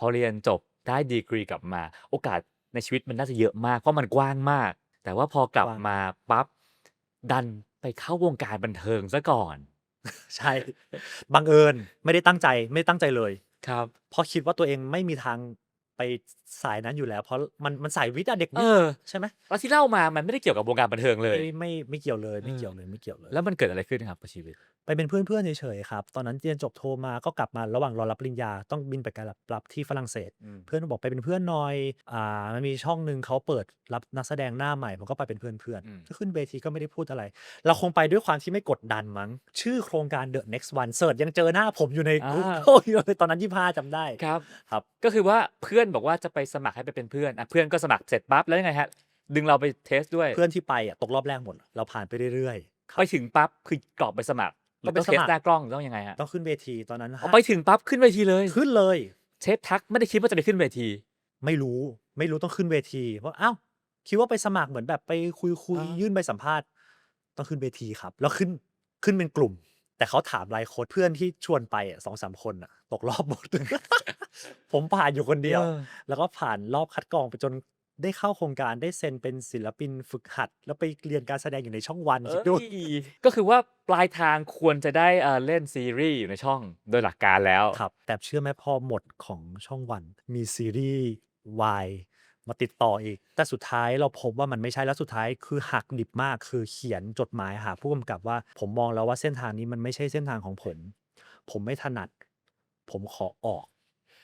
พอเรียนจบได้ดีกรีกลับมา โอกาสในชีวิตมันน่าจะเยอะมากเพราะมันกว้างมาก แต่ว่าพอกลับกว้างมาปั๊บดันไปเข้าวงการบันเทิงซะก่อน ใช่บังเอิญไม่ได้ตั้งใจไม่ได้ตั้งใจเลยครับเพราะคิดว่าตัวเองไม่มีทางไปสายนั้นอยู่แล้ว เพราะมันมันสายวิทย์อะเด็กเอวิทย์อใช่ไหมแล้วที่เล่ามามันไม่ได้เกี่ยวกับวงการบันเทิงเลย ไม่ไม่ไม่เกี่ยวเลยไม่เออเกี่ยวเลยไม่เกี่ยวเลย แล้วมันเกิดอะไรขึ้นครับกับชีวิตไปเป็นเพื่อนๆเฉยๆครับ ตอนนั้นเรียนจบโทมาก็กลับมาระหว่างรอรับปริญญา ต้องบินไปการรับรับที่ฝรั่งเศส เพื่อนบอกไปเป็นเพื่อนหน่อยอ่ามันมีช่องหนึ่งเขาเปิดรับนักแสดงหน้าใหม่ผมก็ไปเป็นเพื่อนเพื่อนๆอืมก็ขึ้นเวทีก็ไม่ได้พูดอะไร เราคงไปด้วยความที่ไม่กดดันมั้ง ชื่อโครงการ The Next One เสิร์ชยังเจอหน้าผมอยู่ในอ่า Google อยู่เลยตอนนั้นยี่ห้าจำได้ครับครับ ก็คือว่าเพื่อนบอกว่าจะไปสมัครให้ไปเป็นเพื่อนอะเพื่อนก็สมัครเสร็จปั๊บแล้วยังไงฮะดึงเราไปเทสด้วยเพื่อนที่ไปอะตกรอบแรกหมด เราผ่านไปเรื่อยๆครับไปถึงปั๊บคือกรอกไปสมัคร หรือก็ต้องไปเทสสมัครหน้ากล้องต้องยังไงฮะต้องขึ้นเวทีตอนนั้นเอาไปถึงปั๊บขึ้นเวทีเลยขึ้นเลย เชฟทักไม่ได้คิดว่าจะไปขึ้นเวที ไม่รู้ไม่รู้ต้องขึ้นเวทีเพราะอ้าวคิดว่าไปสมัครเหมือนแบบไปคุยคุยอ่ายื่นใบสัมภาษณ์ ต้องขึ้นเวทีครับ แล้วขึ้นขึ้นเป็นกลุ่ม แต่เขาถามรายโค้ดเพื่อนที่ชวนไปอะสองสามคนอะตกรอบหมดผมผ่านอยู่คนเดียวออแล้วก็ผ่านรอบคัดกรองไปจน ได้เข้าโครงการได้เซ็นเป็นศิลปินฝึกหัด แล้วไปเรียนการแสดงอยู่ในช่องวันคิดดู เอ้ยก็คือว่าปลายทางควรจะได้เอ่อเล่นซีรีส์อยู่ในช่องโดยหลักการแล้ว ครับ แต่เชื่อไหมพอหมดของช่องวัน มีซีรีส์วายมาติดต่ออีก แต่สุดท้ายเราพบว่ามันไม่ใช่แล้วสุดท้ายคือหักดิบมากคือเขียนจดหมายหาผู้กำกับว่า ผมมองแล้วว่าเส้นทางนี้มันไม่ใช่เส้นทางของผม ผมไม่ถนัด ผมขอออก